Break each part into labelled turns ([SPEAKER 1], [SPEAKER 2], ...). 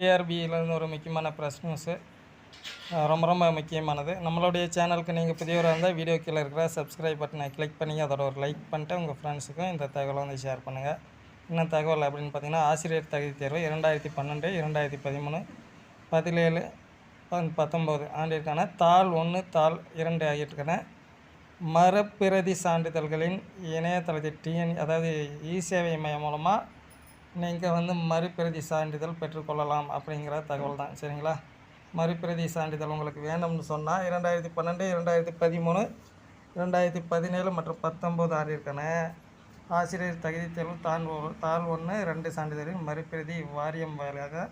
[SPEAKER 1] ஏஆர்பியிலேருந்து ஒரு முக்கியமான press news ரொம்ப ரொம்ப முக்கியமானது. நம்மளுடைய சேனலுக்கு நீங்கள் புதியவராக இருந்தால் வீடியோ கீழே இருக்கிற சப்ஸ்கிரைப் பட்டனை கிளிக் பண்ணி அதோட ஒரு லைக் பண்ணிட்டு உங்கள் ஃப்ரெண்ட்ஸுக்கும் இந்த தகவலை வந்து ஷேர் பண்ணுங்கள் என்ன தகவல் அப்படின்னு பார்த்தீங்கன்னா ஆசிரியர் தகுதி தேர்வு இரண்டாயிரத்தி பன்னெண்டு இரண்டாயிரத்தி பதிமூணு பதினேழு பன் பத்தொம்போது ஆண்டிற்கான தாள் ஒன்று தாள் இரண்டு ஆகியிருக்கான மறுபிரதி சான்றிதழ்களின் இணையதளத்தில் டிஎன் அதாவது இ சேவை மையம் மூலமாக நீங்கள் வந்து மறுபிரதி சான்றிதழ் பெற்றுக்கொள்ளலாம் அப்படிங்கிற தகவல் தான் சரிங்களா? மறுபிரதி சான்றிதழ் உங்களுக்கு வேணும்னு சொன்னால் இரண்டாயிரத்தி பன்னெண்டு இரண்டாயிரத்தி பதிமூணு இரண்டாயிரத்தி பதினேழு மற்றும் பத்தொம்போது ஆண்டிற்கான ஆசிரியர் தகுதி தேர்வு தான் தாள் ஒன்று ரெண்டு சான்றிதழின் மறுபிரதி வாரியம் வாயிலாக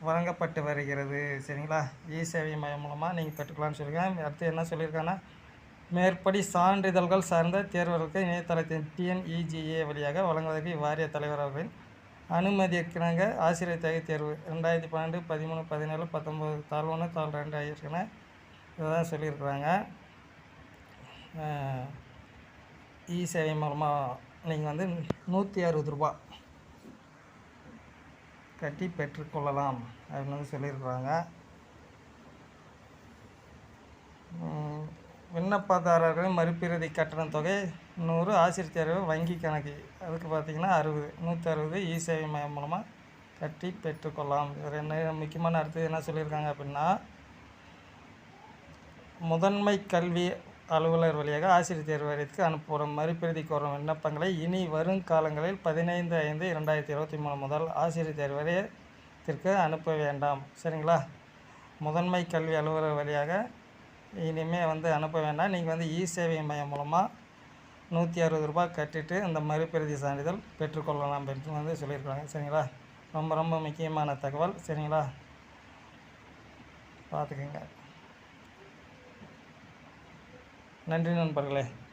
[SPEAKER 1] வழங்கப்பட்டு வருகிறது. சரிங்களா? இ சேவை மையம் மூலமாக நீங்கள் பெற்றுக்கலாம்னு சொல்லியிருக்கேன் அடுத்து என்ன சொல்லியிருக்காங்கன்னா மேற்படி சான்றிதழ்கள் சார்ந்த தேர்வர்களுக்கு இணையதளத்தின் டிஎன்இஜிஏ வழியாக வழங்குவதற்கு வாரிய தலைவர் அவர்களின் அனுமதிக்கிறாங்க ஆசிரியர் தகுதி தேர்வு ரெண்டாயிரத்தி பன்னெண்டு பதிமூணு பதினேழு பத்தொம்போது தாள் ஒன்று தாள் ரெண்டு ஆகியிருக்குன்னு இதுதான் சொல்லியிருக்கிறாங்க. இ சேவை மூலமாக நீங்கள் வந்து நூற்றி அறுபது ரூபா கட்டி பெற்றுக்கொள்ளலாம் அப்படின்னு வந்து சொல்லியிருக்கிறாங்க. விண்ணப்பதாரர்களின் மறுபிரதி கட்டணத் தொகை நூறு ஆசிரியர் தேர்வு வங்கி கணக்கு. அதுக்கு பார்த்தீங்கன்னா அறுபது நூற்றி அறுபது இ சேவை மையம் மூலமாக கட்டி பெற்றுக்கொள்ளலாம். இது என்ன முக்கியமான அடுத்தது என்ன சொல்லியிருக்காங்க அப்படின்னா முதன்மை கல்வி அலுவலர் வழியாக ஆசிரியர் தேர்வு வாரியத்துக்கு அனுப்புகிற மறுபிரதி கோரும் விண்ணப்பங்களை இனி வரும் காலங்களில் பதினைந்து ஐந்து இரண்டாயிரத்தி இருபத்தி மூணு முதல் ஆசிரியர் தேர்வு வாரியத்திற்கு அனுப்ப வேண்டாம். சரிங்களா? முதன்மை கல்வி அலுவலர் வழியாக இனிமேல் வந்து அனுப்ப வேண்டாம். நீங்கள் வந்து இ சேவை மையம் மூலமாக நூற்றி அறுபது ரூபாய் கட்டிட்டு இந்த மறுபிரதி சான்றிதழ் பெற்றுக்கொள்ளலாம் அப்படின்னு வந்து சொல்லியிருக்காங்க சரிங்களா? ரொம்ப ரொம்ப முக்கியமான தகவல். சரிங்களா? பார்த்துக்கோங்க. நன்றி நண்பர்களே.